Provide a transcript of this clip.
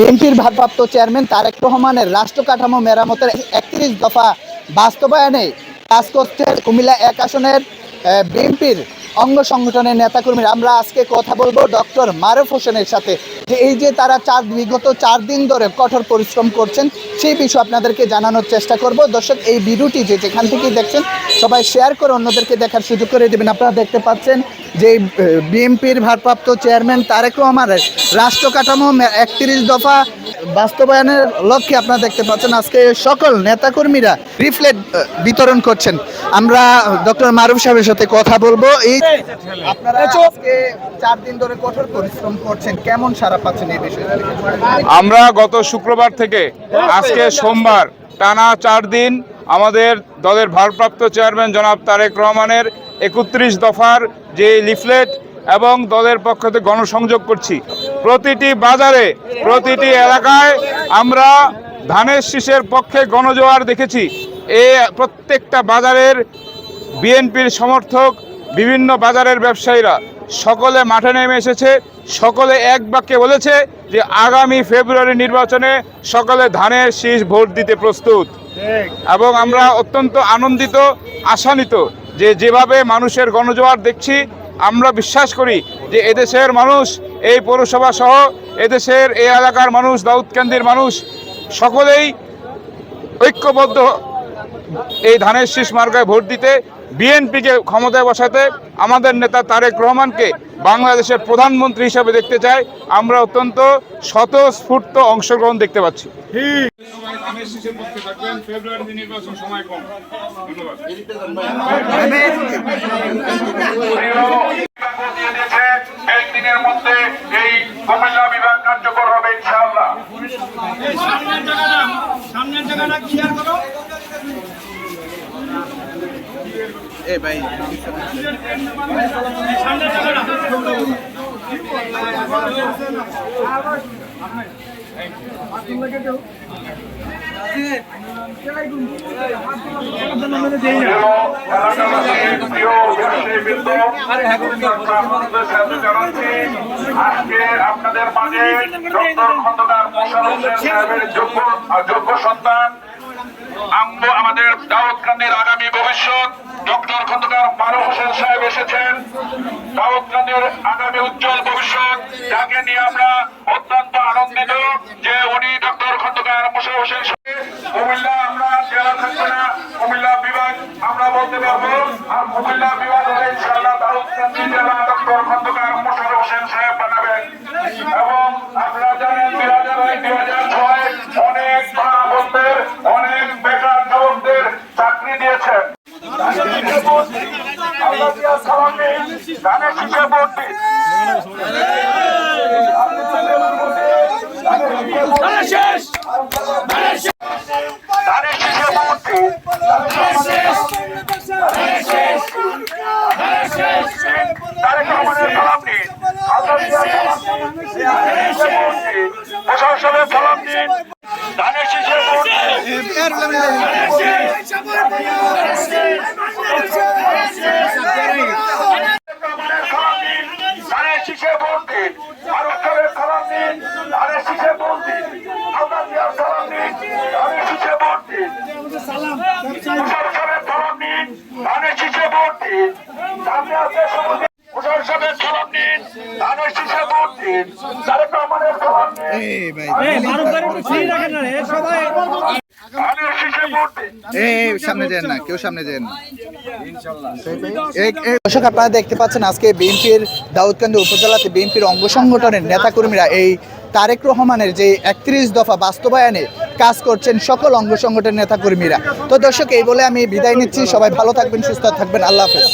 বিএনপির ভারপ্রাপ্ত চেয়ারম্যান তারেক রহমানের রাষ্ট্র কাঠামো মেরামতের একত্রিশ দফা বাস্তবায়নে কাজ করছে কুমিল্লা এক আসনের বিএনপির অঙ্গ সংগঠনের নেতাকর্মীরা, আমরা আজকে কথা বলব ডক্টর মারুফ হোসেনের সাথে। যে এই যে তারা চার, বিগত চার দিন ধরে কঠোর পরিশ্রম করছেন, সেই বিষয়ে আপনাদেরকে জানানোর চেষ্টা করব। দর্শক, এই ভিডিওটি যে যেখান থেকে দেখছেন, সবাই শেয়ার করে অন্যদেরকে দেখার সুযোগ করে দেবেন। আপনারা দেখতে পাচ্ছেন যে বিএনপির ভারপ্রাপ্ত চেয়ারম্যান তারেক রহমানের রাষ্ট্র কাঠামো একত্রিশ দফা বাস্তবায়নের লক্ষ্যে আপনারা দেখতে পাচ্ছেন আজকে সকল নেতাকর্মীরা রিফ্লেট বিতরণ করছেন। আমরা ডক্টর মারুফ সাহেবের সাথে কথা বলব। এই আপনারা আজকে চার দিন ধরে কঠোর পরিশ্রম করছেন। কেমন সারা পাচ্ছেন এই বিষয়ে? আমরা গত শুক্রবার থেকে আজকে সোমবার টানা চার দিন আমাদের দলের ভারপ্রাপ্ত চেয়ারম্যান জনাব তারেক রহমানের একত্রিশ দফার যে লিফলেট এবং দলের পক্ষ থেকে গণসংযোগ করছি। প্রতিটি বাজারে, প্রতিটি এলাকায় আমরা ধানের শীষের পক্ষে গণজোয়ার দেখেছি। এ প্রত্যেকটা বাজারের বিএনপির সমর্থক, বিভিন্ন বাজারের ব্যবসায়ীরা সকলে মাঠে নেমে এসেছে। সকলে এক বাক্যে বলেছে যে, আগামী ফেব্রুয়ারি নির্বাচনে সকলে ধানের শীষ ভোট দিতে প্রস্তুত। এবং আমরা অত্যন্ত আনন্দিত আশান্বিত যে, যেভাবে মানুষের গণজোয়ার দেখছি আমরা বিশ্বাস করি যে এদেশের মানুষ, এই পৌরসভা সহ এদেশের এই এলাকার মানুষ, দাউদকান্দির মানুষ, সকলেই ঐক্যবদ্ধ এই ধানের শীষ মার্গায় ভোট দিতে বিএনপিকে ক্ষমতায় বসাতে আমাদের নেতা তারেক রহমানকে বাংলাদেশের প্রধানমন্ত্রী হিসাবে দেখতে চাই আমরা অত্যন্ত স্বতঃস্ফূর্ত অংশগ্রহণ দেখতে পাচ্ছি। সামনের জায়গাটা করো প্রিয় ব্যবসায়ীবৃন্দ, আপনাদের মাঝে যোগ্য সন্তান। আম্ব আমাদের দাউদকান্দির আগামী ভবিষ্যৎ ডক্টর খন্দকার মারুফ হোসেন সাহেব এসেছেন। দাউদকান্দির আগামী উজ্জ্বল ভবিষ্যৎ যাকে নিয়ে আমরা অত্যন্ত আনন্দিত যে উনি ডক্টর খন্দকার মোশাররফ হোসেন কুমিল্লা আমরা জেলা থাকবে না, কুমিল্লা বিভাগ আমরা বলতে পারব। আর কুমিল্লা বিভাগ হলে ইনশাআল্লাহ দাউদকান্দি জেলা। ধানের শীষে ভোট দিন। ধানের শীষে ভোট দিন। তারেক রহমানের সালাম দিন। প্রশাসনের সালাম দিন। রহমানের সালাম দিন ধানের শীষে ভোট দিন ফারুক খানের সালাম দিন ধানের শীষে ভোট দিন আল্লাহ দিয়ার সালাম দিন ধানের শীষে ভোট দিন মুশারফ সাহেবের সালাম দিন ধানের শীষে ভোট দিন সামনে আছে সমাজে মুশারফ সাহেবের সালাম দিন ধানের শীষে ভোট দিন তারেক রহমানের সালাম দিন এই মারুফ ভাই একটু ফ্রি রাখেন না রে সবাই ধানের শীষে ভোট দিন এই সামনে যেন না কেউ সামনে যেন না এই- এই দর্শক আপনারা দেখতে পাচ্ছেন আজকে বিএনপির দাউদকান্দি উপজেলাতে বিএনপির অঙ্গ সংগঠনের নেতাকর্মীরা এই তারেক রহমানের যে একত্রিশ দফা বাস্তবায়নে কাজ করছেন সকল অঙ্গ সংগঠনের নেতাকর্মীরা। তো দর্শক এই বলে আমি বিদায় নিচ্ছি। সবাই ভালো থাকবেন সুস্থ থাকবেন। আল্লাহ হাফেজ।